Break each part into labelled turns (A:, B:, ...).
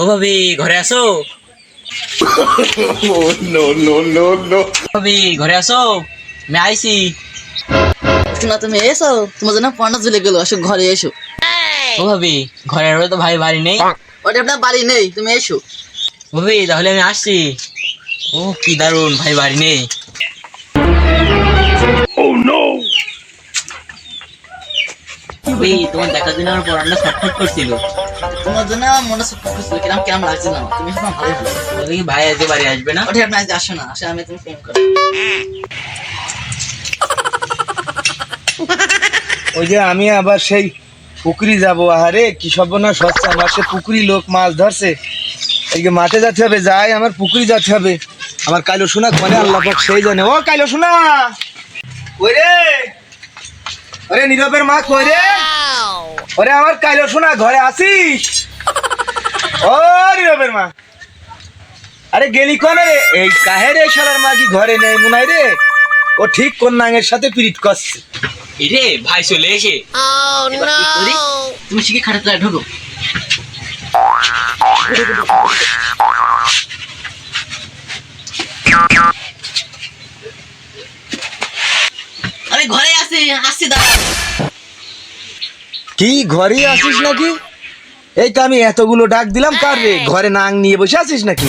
A: ও ভাবি ঘরে আসো ভাবি ঘরে আসো আমি আইছি।
B: না তুমি এসো। তোমার জন্য পড়ানো চলে গেলো আসো ঘরে এসো।
A: ও ভাবি ঘরের তো ভাই বাড়ি নেই।
B: ওটা আপনার বাড়ি নেই তুমি এসো।
A: ভাবি তাহলে আমি আসছি। ও কি দারুণ ভাই বাড়ি নেই। ভাবি তোমার দেখার জন্য আমার পড়ানো ছটফট করছিল।
B: তোমার জন্য আমার মনে সব কিছু কিরম কিরম লাগছে না তুমি এখন ভালো ভালো
A: বলে কি ভাই আজকে বাড়ি আসবে না?
B: ওটা আপনি আজ আসো না আসে আমি তুমি ফোন করো।
C: ওই যে আমি আবার সেই পুকুরি যাব আহারে কি সর্বনাশ হচ্ছে আমার সে পুকুরি লোক মাছ ধরছে। এইকে মাঠে যেতে হবে যাই আমার পুকুরি যেতে হবে। আমার কালো শোনা কোনে আল্লাহ পাক সেই জানে। ও কালো শোনা ওই রে? ওরে নীরবের মা কই রে? ওরে আমার কালো শোনা ঘরে আসিস? ও নীরবের মা। আরে গেলি কনে রে? এই কাহে রে শালার মা কি ঘরে নেই মুনাই রে? ও ঠিক কোন নাঙের সাথে পিরিত করছে।
A: রে ভাই চলে এসে।
B: তুমি শিখে খাটে তোলা ঢুকো। আমি ঘরে আছি আসছি দাঁড়া।
C: কি ঘরে আসিস নাকি? এই তো আমি এতগুলো ডাক দিলাম কার রে? ঘরে নাং নিয়ে বসে আছিস নাকি?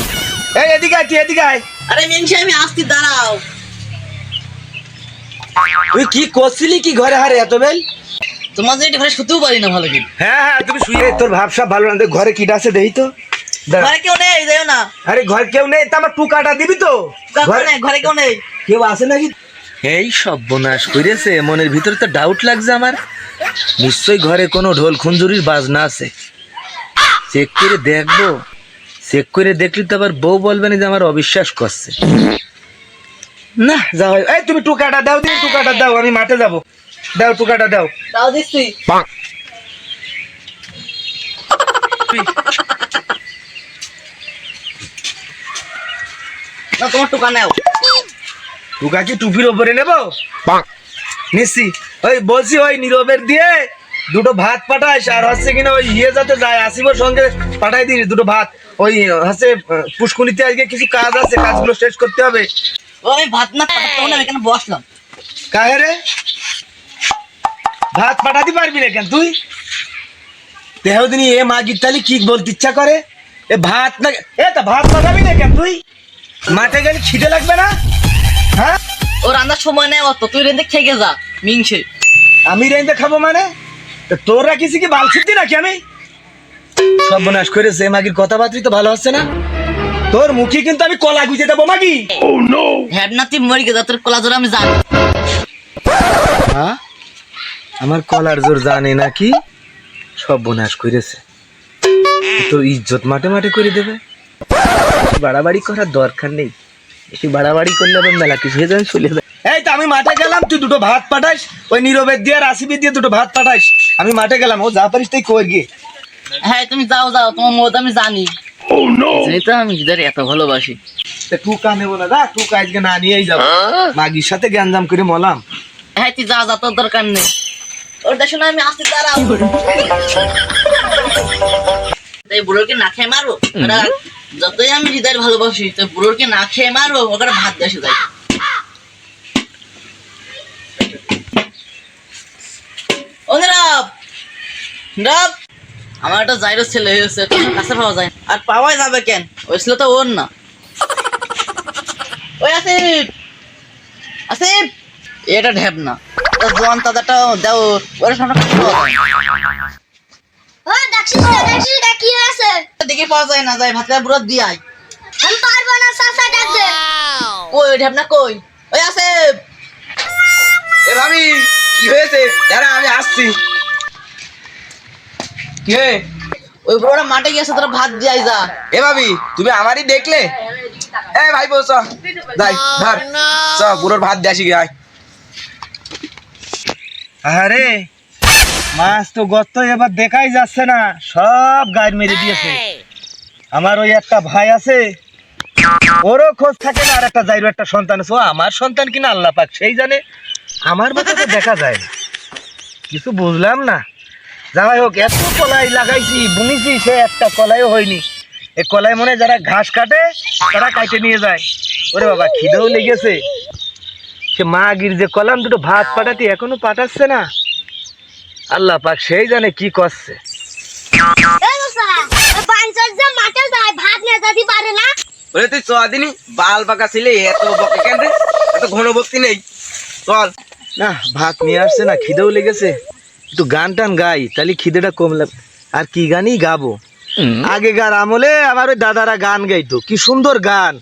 C: এই এদিকে আয় তুই এদিকে আয়।
B: আরে মিনসি আমি আসছি দাঁড়াও।
C: তুই কি করছিলি কি ঘরে? হারে এত বেল।
B: তোমার জন্য ঘরে শুতেও পারি না ভালো করে।
C: হ্যাঁ হ্যাঁ তুমি শুয়ে তোর ভাবসা ভালো না। ঘরে কি আছে দেই তো।
B: ঘরে কেউ নেই যাইও না।
C: আরে ঘর কেউ নেই তা আমার টুকাটা দিবি তো? ঘরে-
B: নেই ঘরে কেউ নেই।
C: কেউ আছে নাকি? এই সব সর্বনাশ করেছে মনের ভিতরে তো ডাউট লাগছে আমার। নিশ্চয়ই ঘরে কোনো ঢোল খুঞ্জুরির বাজনা আছে। চেক করে দেখব। চেক করে দেখলি তো আবার বউ বলবে না যে আমার অবিশ্বাস করছে। না যা হয় এই তুমি টুকাটা দাও তুমি টুকাটা দাও আমি মাঠে যাব। দাও টুকাটা দাও।
B: দাও দিচ্ছি। না তোমার টুকা নেও।
C: টুকা কি টুপির ওপরে নেব? নিচ্ছি। ওই বলছি ওই নীরবের দিয়ে দুটো ভাত পাঠাইস আর হচ্ছে কিনা ওই ইয়ে যাতে যায় আসিবর সঙ্গে পাঠাই দিস দুটো ভাত। ওই হচ্ছে পুষ্কুনিতে আজকে কিছু কাজ আছে কাজগুলো শেষ করতে হবে।
B: ও আমি ভাত না পাঠাতে এখানে বসলাম।
C: কাহে রে? ভাত পাঠাতে পারবি না কেন তুই? দেহদিনী এ মা গিতালি কি বলতে ইচ্ছা করে? এ ভাত না এ তা ভাত পাঠাবি না কেন তুই? মাঠে গেলে খিদে লাগবে না?
B: ও রান্নার সময় নেই অত তুই রেন্দে খেগে যা মিংসে
C: আমি রেন্দে খাব মানে? তা তোরা কিছু কি বাল ছিটতি নাকি আমি? সর্বনাশ করেছে মাগির কথাবার্তা তো ভালো হচ্ছে না। তোর মুখে কিন্তু আমি কলা গুজে দেবো মাগি।
B: হ্যাড না তুই মরে গে যা তোর কলা জোর আমি জানি।
C: হ্যাঁ আমার কলার জোর জানে নাকি? সর্বনাশ করেছে। তোর ইজ্জত মাঠে মাঠে করে দেবে। বাড়াবাড়ি করার দরকার নেই। বেশি বাড়াবাড়ি করলে আবার মেলা কিছু হয়ে যাবে চলে যাবে এই তো আমি মাঠে গেলাম তুই দুটো ভাত পাঠাইস ওই নীরবের দিয়ে আর আসিবি দিয়ে দুটো ভাত পাঠাইস আমি মাঠে গেলাম ও যা পারিস তুই কই গিয়ে।
B: হ্যাঁ তুমি যাও যাও তোমার মত আমি জানি। যেহেতু আমি হৃদয় এত ভালোবাসি।
C: টুকা নেব না দা টুকা আজকে না নিয়েই যাব। মাগির সাথে জ্ঞানজাম করে মলাম।
B: হ্যাঁ তুই যা যা তোর দরকার নেই। ওর দেখো আমি আসতে দাঁড়াও তাই বুড়োকে না খেয়ে মারবো? যতই আমি হৃদয় ভালোবাসি, তো বুড়োকে না খেয়ে মারবো ওখানে ভাত দেশে নীরব আমার একটা ছেলে হয়েছে কাছে পাওয়া যায় আর পাওয়াই যাবে কেন? ওই ছিল তো ওর না। ওই আসিফ! এটা ঢেপ না। জোয়ান তাদাটা দাও সামনে।
D: ও ডাকছিস না ডাকছিস না কি হয়েছে
B: দেখে পাওয়া যায় না যায় ভাতটা বুড়ো দিয়াই
D: আমি পারব না চাচা ডাক
B: কই ওই ঢেপ কই? ওই আসিফ
C: এ ভাবি কি হয়েছে? দাঁড়া আমি আসছি। কি হে?
B: ওই বুড়োটা মাঠে গিয়েছে তোরা ভাত দিয়াই যা।
C: এ ভাবি তুমি আমারই দেখলে? এ ভাই চ। যাই ধর চ বুড়োর ভাত দিয়ে আসি আয়। আরে মাছ তো গত এবার দেখাই যাচ্ছে না সব গায়ের মেরে দিয়েছে। আমার ওই একটা ভাই আছে ওরও খোঁজ থাকে না আর একটা যাইরো একটা সন্তান আছে। ও আমার সন্তান কিনা আল্লাহ পাক সেই জানে আমার মতো তো দেখা যায়। না কিছু বুঝলাম না। যাই হোক এত কলাই লাগাইছি বুনিছি সে একটা কলাইও হয়নি। এই কলাই মনে যারা ঘাস কাটে তারা কাটে নিয়ে যায়। ওরে বাবা খিদেও লেগেছে। সে মা গির যে কলাম দুটো ভাত পাঠাতি এখনও পাঠাচ্ছে না। আল্লাহ পাক সেই জানে কি করছে।
D: না?
A: ওরে তুই চ দিনি বাল পাকা ছিলে এত বকে কেন রে? এত ঘন ভক্তি নেই। চল।
C: না ভাত নিয়ে আসছে না খিদেও লেগেছে। একটু গান টান গাই তাহলে খিদেটা কম আর কি গানই গাবো? আগেকার আমলে আমার ওই দাদারা গান গাইতো কি সুন্দর গান।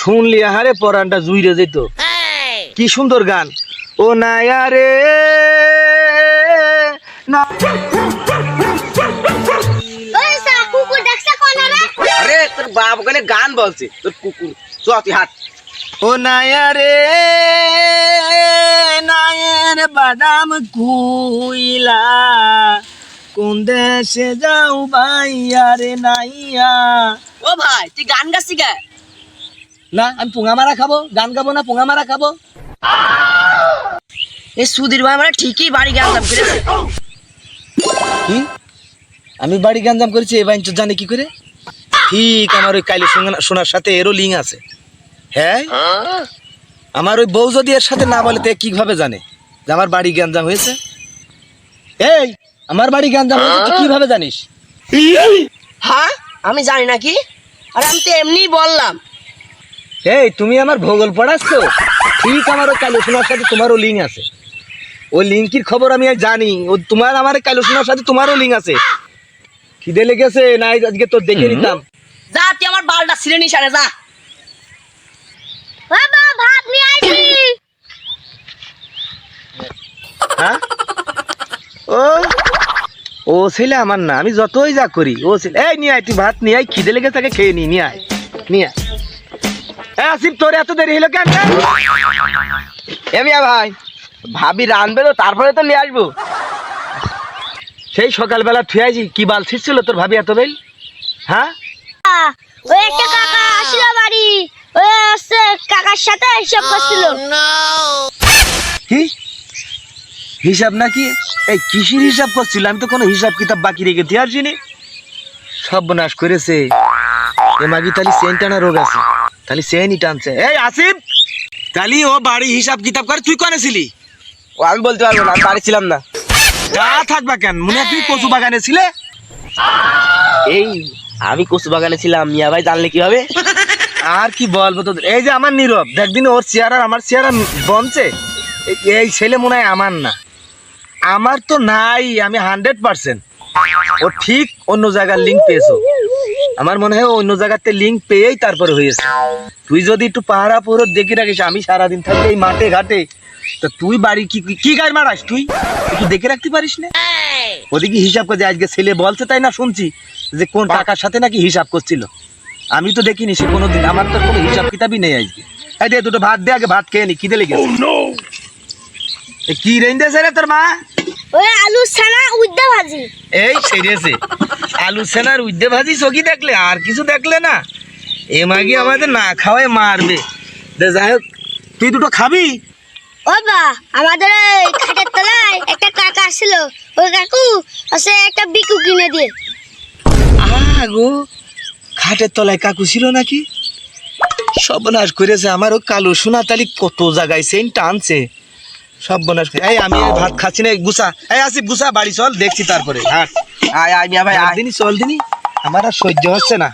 C: শুনলি আহারে পরানটা জুইরে যেত। কি সুন্দর গান। ও নায়া রে না
A: আরে তোর বাপ ওখানে গান বলছে। তোর কুকুর চ তুই হাট।
C: ও নায়া রে নায়ের বাদাম কুইলা। কোন দেশে যাও ভাইয়া রে নাইয়া।
B: ও ভাই তুই গান গাচ্ছি কে?
C: না আমি পোঙা মারা খাব। গান গাবো না পোঙা মারা খাব।
B: এই সুধীর ভাই আমরা ঠিকই বাড়ি গেলাম ফিরেছে
C: কি? আমি বাড়ি গাঞ্জাম করেছি এ বাইন জানে কি করে? ঠিক আমার ওই কাইলে সোনার সাথে এরও লিঙ্ক আছে। হ্যাঁ? আমার ওই বউ যদি এর সাথে না বলে তো কীভাবে জানে যে আমার বাড়ি গ্যাঞ্জাম হয়েছে? এই আমার বাড়ি গ্যাঞ্জাম হয়েছে তুই কীভাবে জানিস?
B: হ্যাঁ? আমি জানি না কি? আরে আমি তো এমনি বললাম।
C: এই তুমি আমার ভূগোল পড়াচ্ছ? ঠিক আমার ওই কালী সোনার সাথে তোমারও লিঙ্ক আছে। ওই লিঙ্কির খবর আমি আজ জানি। ও তোমার আমার কালো সোনার সাথে তোমারও লিঙ্ক আছে। খিদে লেগেছে নাই আজকে তোর দেখে নিতাম।
B: যা তুই আমার বালটা ছিঁড়ে নিস আরে যা।
D: বাবা ভাত নিয়ে আইছি
C: হ্যাঁ? ও ও ছেলে আমার না আমি যতই যা করি ও ছেলে এই নিয়ে আয় তুই ভাত নিয়ে আয় খিদে লেগে তাকে খেয়ে নি নিয়ে আয় নিয়ে আয়। এই আসিফ তোর এত দেরি হলো কেন?
A: এমিয়া ভাই। ভাবি রানবে তো তারপরে তো নিয়ে আসব।
C: সেই সকালবেলা থুয়াইছি কি বাল ছিটছিল তোর ভাবি এত বেল? হ্যাঁ?
D: ওই একটা কাকা আসলো বাড়ি ওই আসছে কাকার সাথে হিসাব করছিল।
C: কি? হিসাব নাকি? এই কিসির হিসাব করছিল? আমি তো কোনো হিসাব কিতাব বাকি রেখে দিয়ে আসিনি সর্বনাশ করেছে। এ মাগি তাহলে সেন টানা রোগ আছে। তাহলে সেনই টানছে। এই আসিফ! তাহলে ও বাড়ি হিসাব কিতাব করে তুই কনে ছিলি?
A: ও আমি বলতে পারব না আমি বাড়ি ছিলাম না।
C: তা থাকবা কেন? মনে তুই কচু বাগানে ছিলে।
A: এই আমি কচু বাগানে ছিলাম মিয়া ভাই জানলে কীভাবে?
C: আর কি বলব তোদের? এই যে আমার নীরব দেখদিন ওর চেয়ার আর আমার চেয়ার বমছে এই- ছেলে মনে হয় আমার না। আমার তো নাই আমি হান্ড্রেড পার্সেন্ট ও ঠিক অন্য জায়গার লিঙ্ক পেয়েছ। আমার মনে হয় অন্য জায়গাতে লিঙ্ক পেয়েই তারপরে হয়েছে। তুই যদি একটু পাহারা পুরো দেখি রাখিস আমি সারাদিন থাকি এই মাঠে ঘাটে তো তুই বাড়ি কি কি- গাড়ি মারাস তুই? একটু দেখে রাখতে পারিস না? ওদিকে হিসাব করে আজকে ছেলে বলছে তাই না শুনছি যে কোন টাকার সাথে নাকি হিসাব করছিল। আমি তো দেখিনি সে কোনোদিন আমার তো কোনো হিসাব কিতাবই নেই আজকে। এই দে দুটো ভাত দে আগে ভাত খেয়ে নি খিদে লেগে কি রেঞ্জেছে রে তোর মা?
D: ওই আলু ছানা উদ্দে ভাজি।
C: এই সেরেছে। আলু সেনার উদ্দে ভাজি চকি দেখলে আর কিছু দেখলে না। এ মাগি আমাদের না খাওয়াই মারবে। দে যাই হোক তুই দুটো খাবি?
D: আমাদের এই খাটের তলায় একটা কাকা আসছিল। ওই কাকু একটা বিকু কিনে দিয়ে
C: আগো খাটের তলায় কাকু ছিল নাকি? সর্বনাশ করেছে আমার ও কালো সোনা তালি কত জায়গায় সেন টানছে সর্বনাশ করে- এই আমি ভাত খাচ্ছি না গুসা গুছা। এই আসিফ গুছা বাড়ি চল দেখছি তারপরে। হ্যাঁ
A: আয় মিয়া
C: দিনই চল দিনই আমার আর সহ্য হচ্ছে না।